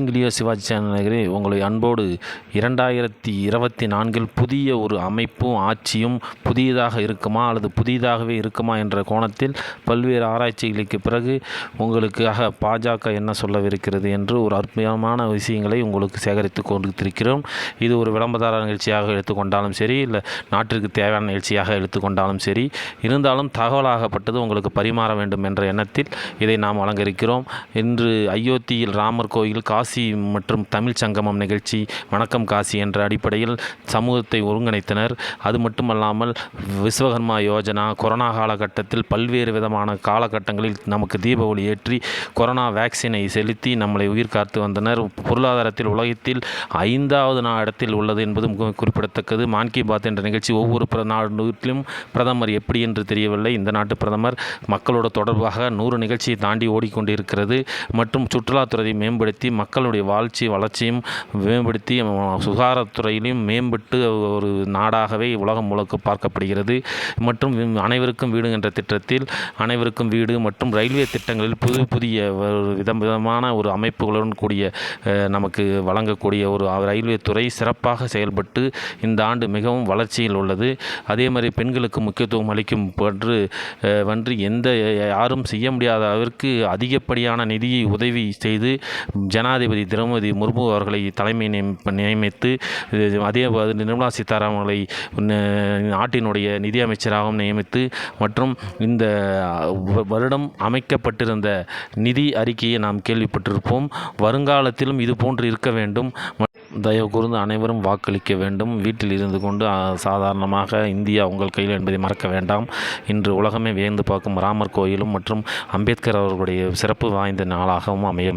வணக்கம் king Leo Sivaji channel உங்களை அன்போடு இரண்டாயிரத்தி இருபத்தி நான்கில் புதிய ஒரு அமைப்பும் ஆட்சியும் புதியதாக இருக்குமா அல்லது புதியதாகவே இருக்குமா என்ற கோணத்தில் பல்வேறு ஆராய்ச்சிகளுக்கு பிறகு உங்களுக்காக பாஜக என்ன சொல்லவிருக்கிறது என்று ஒரு அற்புதமான விஷயங்களை உங்களுக்கு சேகரித்து கொடுத்திருக்கிறோம் இது ஒரு விளம்பர நிகழ்ச்சியாக எடுத்துக்கொண்டாலும் சரி இல்லை நாட்டிற்கு தேவையான நிகழ்ச்சியாக எடுத்துக்கொண்டாலும் சரி இருந்தாலும் தகவலாகப்பட்டது உங்களுக்கு பரிமாற வேண்டும் என்ற எண்ணத்தில் இதை நாம் அலங்கரிக்கிறோம் இன்று அயோத்தியில் ராமர் கோயில் காசி மற்றும் தமிழ் சங்கமம் நிகழ்ச்சி வணக்கம் காசி என்ற அடிப்படையில் சமூகத்தை ஒருங்கிணைத்தனர். அது மட்டுமல்லாமல் விஸ்வகர்மா யோஜனா கொரோனா காலகட்டத்தில் பல்வேறு விதமான காலகட்டங்களில் நமக்கு தீப ஒளி ஏற்றி கொரோனா வேக்சினை செலுத்தி நம்மளை உயிர் காத்து வந்தனர். பொருளாதாரத்தில் உலகத்தில் ஐந்தாவது நா இடத்தில் உள்ளது என்பது குறிப்பிடத்தக்கது. மான் கி பாத் என்ற நிகழ்ச்சி ஒவ்வொரு நாட்டிலும் பிரதமர் எப்படி என்று தெரியவில்லை. இந்த நாட்டு பிரதமர் மக்களோட தொடர்பாக நூறு நிகழ்ச்சியை தாண்டி ஓடிக்கொண்டிருக்கிறது. மற்றும் சுற்றுலாத்துறையை மேம்படுத்தி மக்களுடைய வாழ்ச்சி வளர்ச்சியும் மேம்படுத்தி சுகாதாரத்துறையிலும் மேம்பட்டு ஒரு நாடாகவே உலகம் முழுக்க பார்க்கப்படுகிறது. மற்றும் அனைவருக்கும் வீடு என்ற திட்டத்தில் அனைவருக்கும் வீடு மற்றும் ரயில்வே திட்டங்களில் புது புதிய ஒரு விதம் விதமான ஒரு அமைப்புகளுடன் கூடிய நமக்கு வழங்கக்கூடிய ஒரு ரயில்வே துறை சிறப்பாக செயல்பட்டு இந்த ஆண்டு மிகவும் வளர்ச்சியில் உள்ளது. அதே மாதிரி பெண்களுக்கு முக்கியத்துவம் அளிக்கும் பன்று வன்று எந்த யாரும் செய்ய முடியாத அளவிற்கு அதிகப்படியான நிதியை உதவி செய்து ஜனாதி ஜனாதிபதி திரௌபதி முர்மு அவர்களை தலைமை நியமி- நியமித்து அதே நிர்மலா சீதாராமன் அவர்களை நாட்டினுடைய நிதியமைச்சராகவும் நியமித்து மற்றும் இந்த வருடம் அமைக்கப்பட்டிருந்த நிதி அறிக்கையை நாம் கேள்விப்பட்டிருப்போம். வருங்காலத்திலும் இது போன்று இருக்க வேண்டும். தயவு கூர்ந்து அனைவரும் வாக்களிக்க வேண்டும். வீட்டில் இருந்து கொண்டு சாதாரணமாக இந்தியா உங்கள் கையில் என்பதை மறக்க வேண்டாம். இன்று உலகமே வியந்து பார்க்கும் ராமர் கோயிலும் மற்றும் அம்பேத்கர் அவர்களுடைய சிறப்பு வாய்ந்த நாளாகவும் அமைய